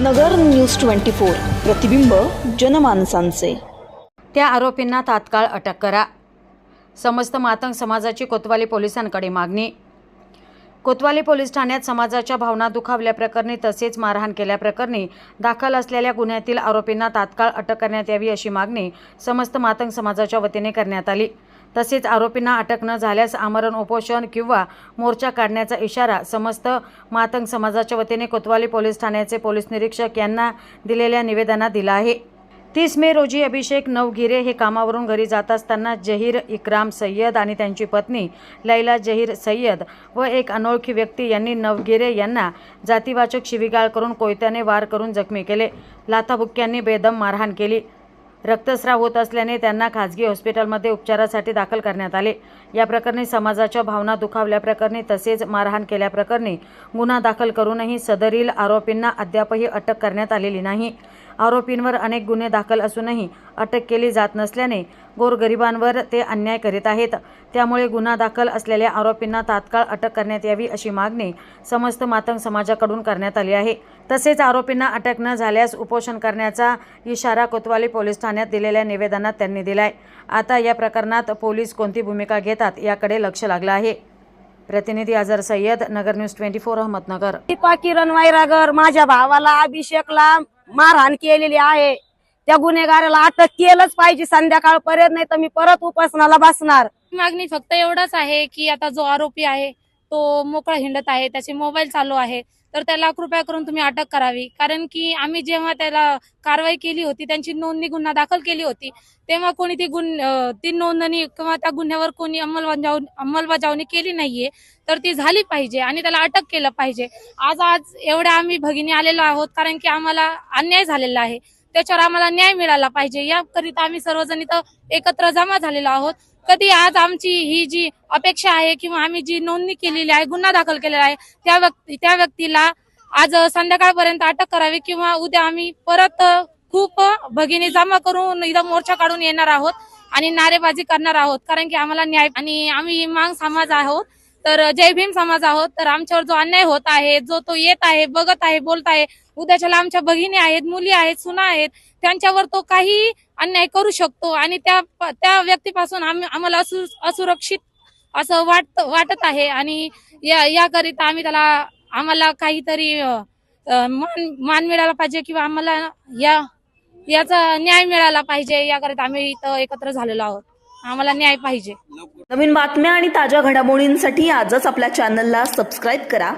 नगर news twenty four प्रतिबिंब जनमानसांचे. त्या आरोपींना तात्काळ अटक करा. समस्त मातंग समाजाची कोतवाली पोलिसांकडे मागणी. कोतवाली पोलीस ठाण्यात समाजाच्या भावना दुखावल्याप्रकरणी तसेच मारहाण केल्याप्रकरणी दाखल असलेल्या गुन्ह्यातील आरोपींना तात्काळ अटक करण्यात यावी अशी मागणी समस्त मातंग समाजाच्या वतीने करण्यात आली. तसेच आरोपींना अटक न झाल्यास आमरण उपोषण किंवा मोर्चा काढण्याचा इशारा समस्त मातंग समाजाच्या वतीने कोतवाली पोलीस ठाण्याचे पोलीस निरीक्षक यांना दिलेल्या निवेदनात दिला आहे. तीस मे रोजी अभिषेक नवगिरे हे कामावरून घरी जात असताना जहीर इक्राम सय्यद आणि त्यांची पत्नी लैला जहीर सय्यद व एक अनोळखी व्यक्ती यांनी नवगिरे यांना जातीवाचक शिवीगाळ करून कोयत्याने वार करून जखमी केले. लाथाबुक्क्यांनी बेदम मारहाण केली. रक्तस्राव होत असल्याने त्यांना खाजगी हॉस्पिटलमध्ये उपचारासाठी दाखल करण्यात आले. या प्रकरणी समाजाच्या भावना दुखावल्याप्रकरणी तसेच मारहाण केल्याप्रकरणी गुन्हा दाखल करूनही सदरील आरोपींना अद्यापही अटक करण्यात आलेली नाही. आरोपींवर अनेक गुन्हे दाखल असूनही अटक केली जात नसल्याने गोरगरिबांवर ते अन्याय करीत आहेत. त्यामुळे गुन्हा दाखल असलेल्या आरोपींना तात्काळ अटक करण्यात यावी अशी मागणी समस्त मातंग समाजाकडून करण्यात आली आहे. तसेच आरोपींना अटक न झाल्यास उपोषण करण्याचा इशारा कोतवाली पोलीस ठाण्यात दिलेल्या निवेदनात त्यांनी दिलाय. आता या प्रकरणात पोलीस कोणती भूमिका घेतात याकडे लक्ष लागलं आहे. प्रतिनिधी Azhar Sayyed Nagar news twenty four Ahmednagar. Deepa Kiran Vairagar माझ्या भावाला अभिषेकला मारहाण केलेली आहे. त्या गुन्हेगाराला अटक केलंच पाहिजे संध्याकाळपर्यंत नाही तर मी परत उपासनाला बसणार. मागणी फक्त एवढंच आहे की आता जो आरोपी आहे तो मोकळा हिंडत आहे त्याचे मोबाईल चालू आहे तर त्याला कृपया करून तुम्ही अटक करावी. कारण की आम्ही जेव्हा त्याला कारवाई केली होती त्यांची नोंदणी गुन्हा दाखल केली होती तेव्हा कोणी ती गुन ती नोंदणी किंवा त्या गुन्ह्यावर कोणी अंमलबजावणी अंमलबजावणी केली नाहीये तर ती झाली पाहिजे आणि त्याला अटक केलं पाहिजे. आज आज एवढ्या आम्ही भगिनी आलेलो आहोत कारण की आम्हाला अन्याय झालेला आहे. त्याच्यावर आम्हाला न्याय मिळाला पाहिजे. याकरिता आम्ही सर्वजण इथं एकत्र जमा झालेलो आहोत. कधी आज आमची ही जी अपेक्षा आहे किंवा आम्ही जी नोंदणी केलेली आहे गुन्हा दाखल केलेला आहे त्या व्यक्ती त्या व्यक्तीला आज संध्याकाळपर्यंत अटक करावी किंवा उद्या आम्ही परत खूप भगिनी जमा करून इथं मोर्चा काढून येणार आहोत आणि नारेबाजी करणार आहोत. कारण की आम्हाला न्याय आणि आम्ही मांग समाज आहोत. तर जय भीम समाज आहोत. तर आमच्यावर जो अन्याय होत आहे जो तो येत आहे बघत आहे बोलत आहे उद्याच्याला आमच्या भगिनी आहेत मुली आहेत सुना आहेत त्यांच्यावर तो काही अन्याय करू शकतो आणि त्या त्या व्यक्तीपासून आम्ही आम्हाला असु असुरक्षित असं वाटत वाटत आहे. आणि या याकरिता आम्ही त्याला आम्हाला काहीतरी मान मान मिळाला पाहिजे किंवा आम्हाला या याचा न्याय मिळाला पाहिजे. याकरिता आम्ही इथं एकत्र झालेलो आहोत. आम्हाला न्याय पाहिजे. नवीन बातम्या आणि ताज्या घडामोडींसाठी आजच आपल्या चॅनलला सबस्क्राईब करा.